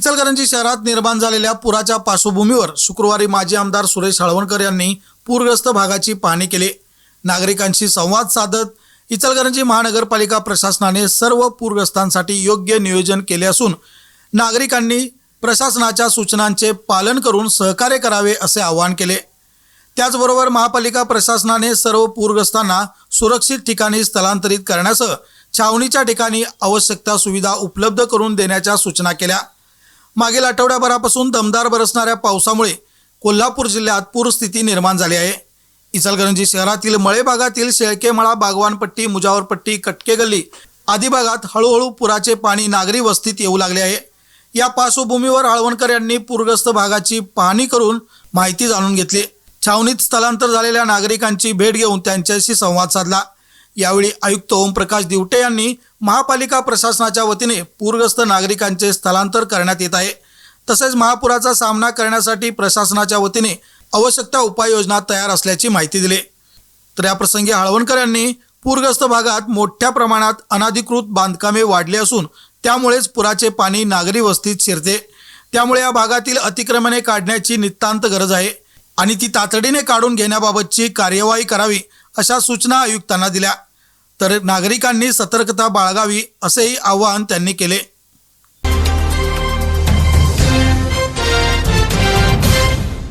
इचलकरंजी शहरात निर्माण झालेल्या पुराच्या पार्श्वभूमीवर शुक्रवारी माजी आमदार सुरेश हळवणकर यांनी पूरग्रस्त भागाची पाहणी केली. नागरिकांशी संवाद साधत इचलकरंजी महानगरपालिका प्रशासनाने सर्व पूरग्रस्तांसाठी योग्य नियोजन केले असून नागरिकांनी प्रशासनाच्या सूचनांचे पालन करून सहकार्य करावे असे आवाहन केले. त्याचबरोबर महापालिका प्रशासनाने सर्व पूरग्रस्तांना सुरक्षित ठिकाणी स्थलांतरित करण्यासह छावणीच्या ठिकाणी आवश्यकता सुविधा उपलब्ध करून देण्याच्या सूचना केल्या. मागील आठवड्याभरापासून दमदार बरसणाऱ्या पावसामुळे कोल्हापूर जिल्ह्यात पूरस्थिती निर्माण झाली आहे. इचलकरंजी शहरातील मळे भागातील शेळकेमळा बागवानपट्टी मुजावरपट्टी कटके गल्ली आदी भागात हळूहळू पुराचे पाणी नागरी वस्तीत येऊ लागले आहे. या पार्श्वभूमीवर आळवणकर यांनी पूरग्रस्त भागाची पाहणी करून माहिती जाणून घेतली. छावणीत स्थलांतर झालेल्या नागरिकांची भेट घेऊन त्यांच्याशी संवाद साधला. यावेळी आयुक्त ओमप्रकाश दिवटे यांनी महापालिका प्रशासनाच्या वतीने पूरग्रस्त नागरिकांचे स्थलांतर करण्यात येत आहे. तसेच महापुराचा सामना करण्यासाठी प्रशासनाच्या वतीने आवश्यकता उपाययोजना तयार असल्याची माहिती दिली. तर याप्रसंगी हळवणकर यांनी पूरग्रस्त भागात मोठ्या प्रमाणात अनाधिकृत बांधकामे वाढली असून त्यामुळेच पुराचे पाणी नागरी वस्तीत शिरते. त्यामुळे या भागातील अतिक्रमणे काढण्याची नितांत गरज आहे आणि ती तातडीने काढून घेण्याबाबतची कार्यवाही करावी अशा सूचना आयुक्तांना दिल्या. तर नागरिकांनी सतर्कता बाळगावी असेही आवाहन त्यांनी केले.